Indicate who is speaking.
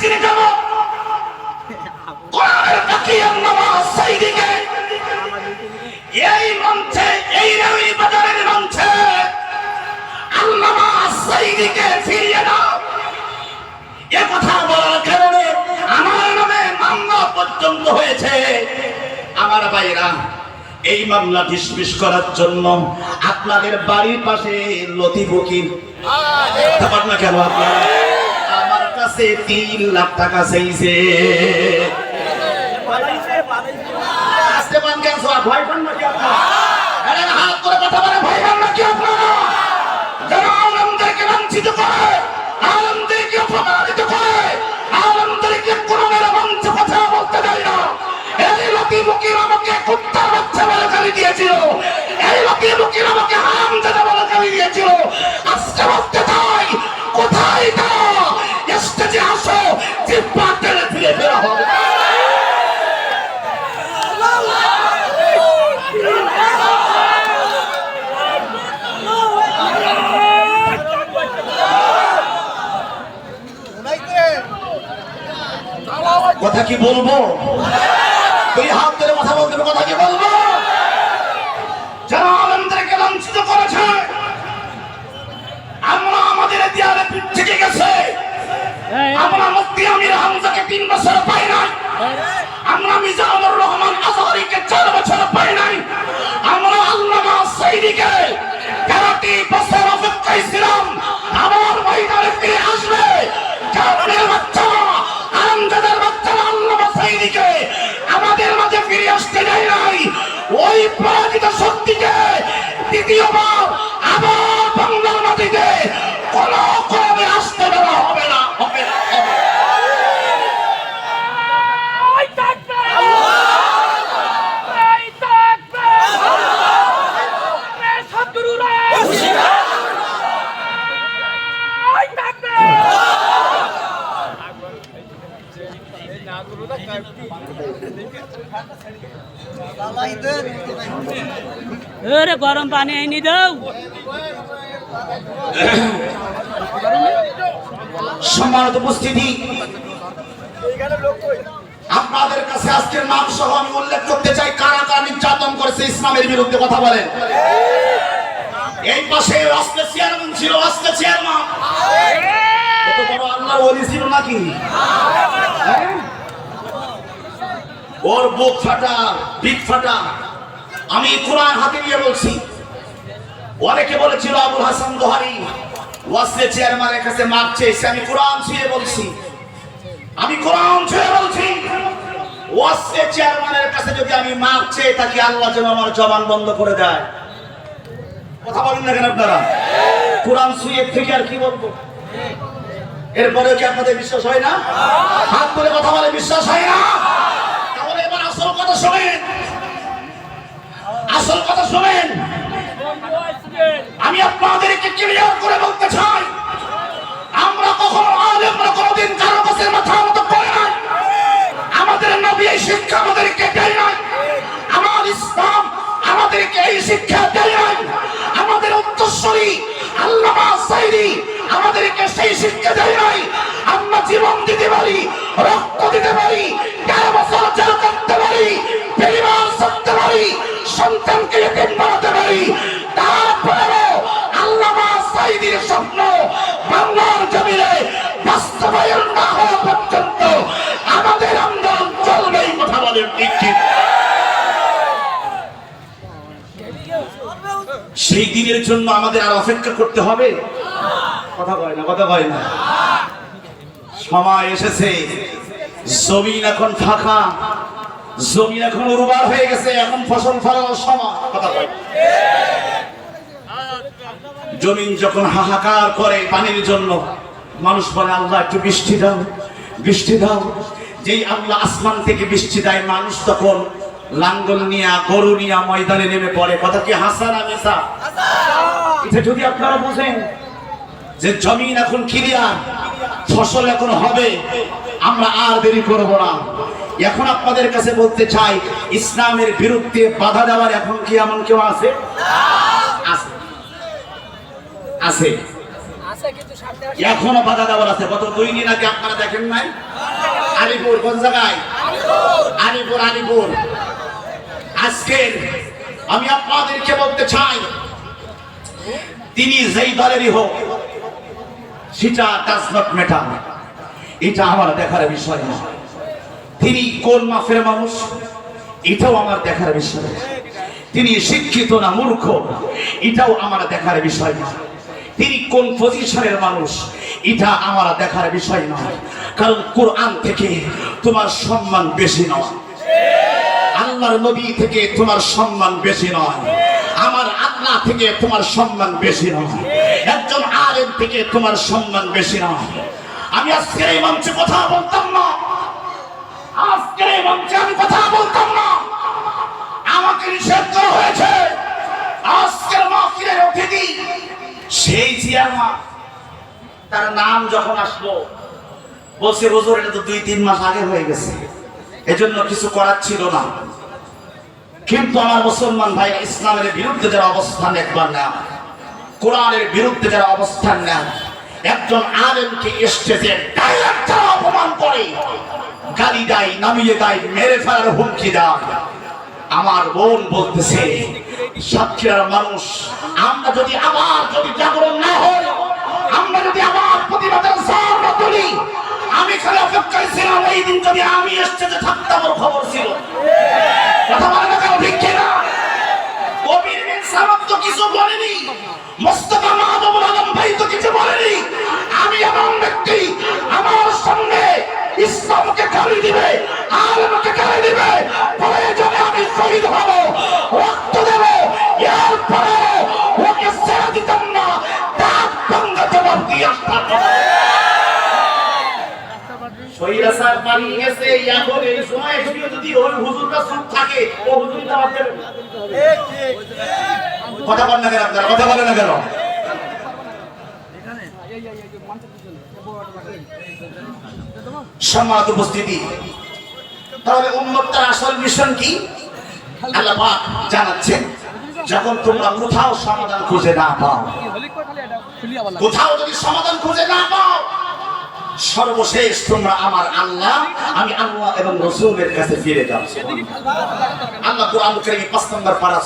Speaker 1: চিনে যাব কোরআনের তাকিয়ার নামাজ সাইদিকে এই মঞ্চে এই রবি বাজারের মঞ্চে আল্লামা সাইদিকে ফিরিয়ে দাও। এ কথা বলার কারণে আমার নামে মামলা পর্যন্ত হয়েছে। আমার ভাইরা এই মামলা ডিসমিস করার জন্য আপনাদের বাড়ির পাশে লতি বকিল ব্যাপার না কেন আপনারা? কাছে তিন লাখ টাকা চাইছে ভয় পান নাকি আপনার হাত করে কথা বলে ভয় পান নাকি? কথা কি বলব? তুই হাত ধরে মাথা বলতে কথা কি বলব? যারা আনন্দকে লাঞ্ছিত করেছে
Speaker 2: আরে গরম পানি আইনি দাও।
Speaker 1: সম্মানিত উপস্থিতি, আপনাদের কাছে আজকের নাম সহ আমি উল্লেখ করতে চাই, কারা কারা নির্যাতন করেছে ইসলামের বিরুদ্ধে কথা বলেন। এই পাশে অস্ত্রের চেয়ারম্যান ছিল অস্ত্রের চেয়ারম্যান কত বড় নাকি? হ্যাঁ? ওর বুক ফাটা, পিঠ ফাটা। আমি কোরআন হাতে নিয়ে বলছি। অনেকে বলেছিল আবুল হাসান দোহারি ওয়াসলে চেয়ারম্যানের কাছে মাপ চেয়েছে, আমি কোরআন ছুঁয়ে বলছি। আমি কোরআন ছুঁয়ে বলছি, ওয়াসলে চেয়ারম্যানের কাছে যদি আমি মাপ চেয়ে থাকি, আল্লাহ যেন আমার জবান বন্ধ করে দেয়। কথা বলেন না কেন আপনারা? কোরআন ছুঁয়ে থেকে আর কি বলব? এরপরেও কি আপনাদের বিশ্বাস হয় না? হাত তুলে কথা বলে বিশ্বাস হয় না? তাহলে এবার আসল কথা শোনেন। আসল কথা শোনেন। আমি আপনাদেরকে ক্লিয়ার করে বলতে চাই, আমরা কখনো আলেমরা কোনোদিন কারও কাছে মাথা মতো করে নাই। আমাদের নবী এই শিক্ষা আমাদেরকে দেয় নাই। আমার ইসলাম আমাদেরকে এই শিক্ষা দেয় নাই। আমাদের উত্তরস্বরী আল্লামা সাইদি আমাদেরকে সেই শিক্ষা দেয় নাই। আমরা জীবন দিতে পারি, রক্ত দিতে পারি তেরো বছর সন্তানকে পারি। তারপরেও আল্লামা সাইদির স্বপ্ন বাংলার জমিনে বাস্তবায়ন না হওয়া পর্যন্ত আমাদের আন্দোলন চলবেই কথা বলেন সেই দিনের জন্য আমাদের আর অপেক্ষা করতে হবে? কথা কয় না, কথা কয় না। সময় এসেছে। জমিন এখন ফাঁকা। জমিন এখন উর্বর হয়ে গেছে, এখন ফসল ফলানোর সময় জমিন যখন হাহাকার করে পানির জন্য, মানুষ বলে, আল্লাহ, একটু বৃষ্টি দাও বৃষ্টি দাও। যেই আল্লাহ আসমান থেকে বৃষ্টি দেয়, মানুষ তখন লাঙ্গল নিয়া, গরু নিয়া ময়দানে নেমে পড়ে। কথা কি হাসান মেসা এটা যদি আপনারা বুঝেন, যে জমিন এখন ক্লিয়ার ফসল এখন হবে, আমরা আর দেরি করব না। এখন আপনাদের কাছে বলতে চাই, ইসলামের বিরুদ্ধে বাধা দেওয়ার এখন কি এমন কেউ আছে? আছে। এখনও বাধা দেওয়ার আছে। গত দুই দিন আগে আপনারা দেখেন নাই? আলিপুর, কোন জায়গায়? আলিপুর আলিপুর। আজকের আমি আপনাদেরকে বলতে চাই, তিনি যেই দলেরই হোক, সেটা ডাজ নট ম্যাটার এটা আমার দেখার বিষয় না। তিনি কোন মাফের মানুষ? এটাও আমার দেখার বিষয়। তিনি শিক্ষিত না মূর্খ, এটাও আমার দেখার বিষয় না। তিনি কোন পজিশনের মানুষ? এটা আমার দেখার বিষয় নয় কারণ কোরআন থেকে তোমার সম্মান বেশি নয়। আল্লাহর নবী থেকে তোমার সম্মান বেশি নয়। আমার আল্লাহ থেকে তোমার সম্মান বেশি নয়। একজন আলেম থেকে তোমার সম্মান বেশি নয়। আমি আজকের এই মঞ্চে কথা বলতাম না। মঞ্চে আমি কথা বলতাম না। আমাকে নিষেধ করা হয়েছে। আজকের মাহফিলের অতিথি, সেই চেয়ারম্যান তার নাম যখন আসলো, বলছে, হুজুর, এটা তো দুই তিন মাস আগে হয়ে গেছে। এজন্য কিছু করার ছিল না। কিন্তু আমার মুসলমান ভাই, ইসলামের বিরুদ্ধে যারা অবস্থান একবার নেন কোরআনের বিরুদ্ধে যারা অবস্থান নেন একজন আলেমকে স্টেজে ডাইরেক্ট যারা অপমান করে। গালি দেয়, নামিয়ে দেয়, মেরে ফেলার হুমকি দেয়। আমার বোন বলতেছে, সাতক্ষীরার মানুষ, আমরা যদি আবার যদি জাগরণ না হয় আমরা যদি আবার প্রতিবাদের না তুলি, আমি খালি অপেক্ষায় ছিলাম? এই দিন যদি আমি স্টেজে থাকতাম ওর খবর ছিল। কথা বলে না কেন, ঠিক কিনা? কবির বিন সামাদ তো কিছু বলেনি। মোস্তফা স্যার পালিয়ে গেছে এখন এই সময় এসে যদি ওই হুজুরটা চুপ থাকে, ও হুজুর জবাব দেবে কথা বলেন না কেন আপনারা? কথা বলেন না কেন? সম্মানিত উপস্থিতি। তাহলে উন্মত্তার আসল মিশন কি? আল্লাহ পাক জানাচ্ছেন, যখন তোমরা কোথাও সমাধান খুঁজে না পাও, কোথাও যদি সমাধান খুঁজে না পাও সর্বশেষ তোমরা আমার আল্লাহ, আমি আল্লাহ এবং রসুলের কাছে ফিরে যাও। আল্লাহ কোরআন কারীমে পাঁচ নম্বর পারা